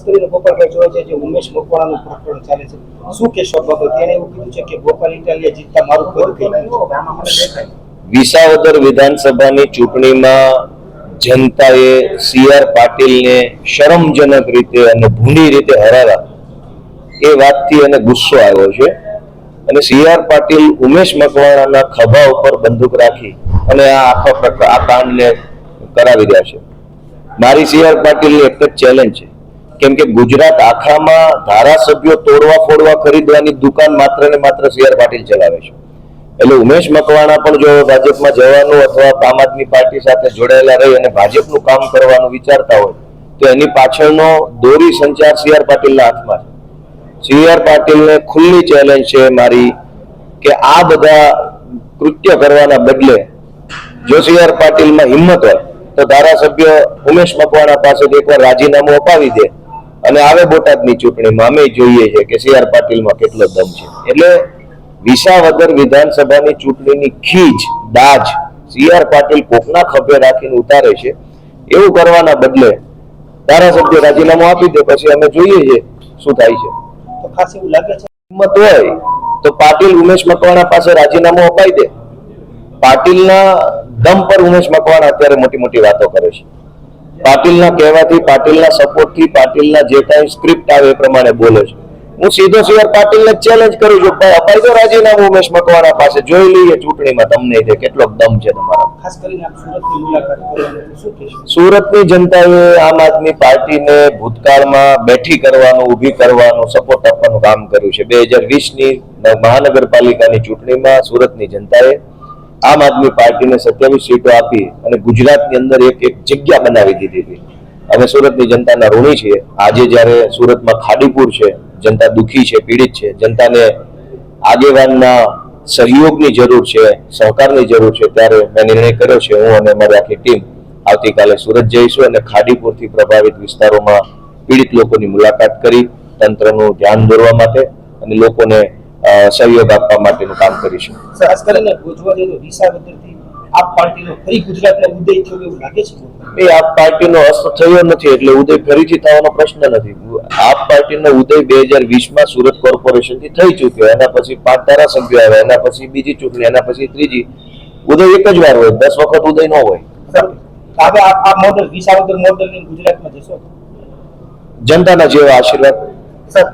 ખાસ કરીને ગોપાલભાઈ જોવા જાય જે ઉમેશ મકવાણાનું પ્રકરણ ચાલે છે શું કહેશો બાબતે? તેણે એવું કીધું છે કે ગોપાલ ઇટાલિયા જીતતા મારું પદ થઈ ગયું વિસાવદર વિધાનસભાની ચૂંટણીમાં જનતાએ સી આર પાટીલને શરમજનક રીતે અને ભૂંડી રીતે હરાવ્યા. એ વાતથી એને ગુસ્સો આવ્યો છે. અને સી આર પાટીલ ઉમેશ મકવાણાના ખભા ઉપર બંદૂક રાખી અને આ આખા આ કાંડને કરાવી રહ્યા છે. મારી સી આર પાટીલની એક જ ચેલેન્જ છે. કેમ કે ગુજરાત આખામાં ધારાસભ્યો તોડવા ફોડવા ખરીદવાની દુકાન માત્ર ને માત્ર સી આર પાટીલ ચલાવે છે. એટલે ઉમેશ મકવાણા પણ જો ભાજપમાં જવાનું અથવા આમ આદમી પાર્ટી સાથે જોડાયેલા રહી અને ભાજપનું કામ કરવાનું વિચારતા હોય, તો એની પાછળનો દોરી સંચાર સી આર પાટીલના હાથમાં છે. સી પાટીલને ખુલ્લી ચેલેન્જ છે મારી કે આ બધા કૃત્ય કરવાના બદલે જો સી આર પાટીલમાં હિંમત હોય, તો ધારાસભ્ય ઉમેશ મકવાણા પાસેથી એકવાર રાજીનામું અપાવી દે. અને આવે બોટાદની ચૂંટણીમાં અમે જોઈએ છે કે સી આર પાટીલમાં કેટલો દમ છે. એટલે વિસાવદર વિધાનસભાની ચૂંટણીની ખીજ દાજ સી આર પાટીલ કોકના ખભે રાખીને ઉતારે છે એવું કરવાના બદલે ધારાસભ્ય રાજીનામું આપી દે પછી અમે જોઈએ છે શું થાય છે. તો ખાસ એવું લાગે છે? હિંમત હોય તો પાટીલ ઉમેશ મકવાણા પાસે રાજીનામું અપાઈ દે. પાટીલના દમ પર ઉમેશ મકવાણા અત્યારે મોટી મોટી વાતો કરે છે. પાટીલના કહેવાથી પાટીલના સપોર્ટથી પાટીલના જે કાંઈ સ્ક્રિપ્ટ આવે એ પ્રમાણે બોલે છે. હું સીધો સીધો પાટીલને ચેલેન્જ કરું છું. ભાઈ અપાઈ દો રાજીનામું ઉમેશ મકવાણા પાસે. જોઈ લઈએ ચૂંટણીમાં તમને તે કેટલો દમ છે તમારો. ખાસ કરીને સુરતની જનતાએ આમ આદમી પાર્ટીને ભૂતકાળમાં બેઠી કરવાનું ઊભી કરવાનું સપોર્ટ આપવાનું કામ કર્યું છે. બે હજાર વીસની મહાનગરપાલિકાની ચૂંટણીમાં સુરતની જનતાએ આમ આદમી પાર્ટીને સત્યાવીસ સીટો આપી અને ગુજરાતની અંદર એક એક જગ્યા બનાવી દીધી હતી. અમે સુરતની જનતાના ઋણી છીએ આજે જ્યારે સુરતમાં ખાડીપુર છે, જનતા દુઃખી છે, પીડિત છે. જનતાને આગેવાનના સહયોગની જરૂર છે, સહકારની જરૂર છે. ત્યારે મેં નિર્ણય કર્યો છે, હું અને મારી આખી ટીમ આવતીકાલે સુરત જઈશું અને ખાડીપુરથી પ્રભાવિત વિસ્તારોમાં પીડિત લોકોની મુલાકાત કરી તંત્રનું ધ્યાન દોરવા માટે અને લોકોને સહયોગ આપવા માટેનું કામ કરીશું. ખાસ કરીને જોવા જઈએ તો વિસાવદરથી આપ પાર્ટીનો ફરી ગુજરાતમાં ઉદય થયો એવું લાગે છે? એ આપ પાર્ટીનો અસ્ત થયો નથી એટલે ઉદય ફરીથી થવાનો પ્રશ્ન નથી. આપ પાર્ટીનો ઉદય બે હજાર વીસમાં સુરત કોર્પોરેશનથી થઈ ચૂક્યો. એના પછી પાંચ ધારાસભ્યો આવ્યા. એના પછી બીજી ચૂંટણી એના પછી ત્રીજી. ઉદય એક જ વાર હોય. દસ વખત ઉદય ન હોય. હવે આ મોડલ વિસાવદર મોડલની ગુજરાતમાં જશો? જનતાના જેવા આશીર્વાદ. સર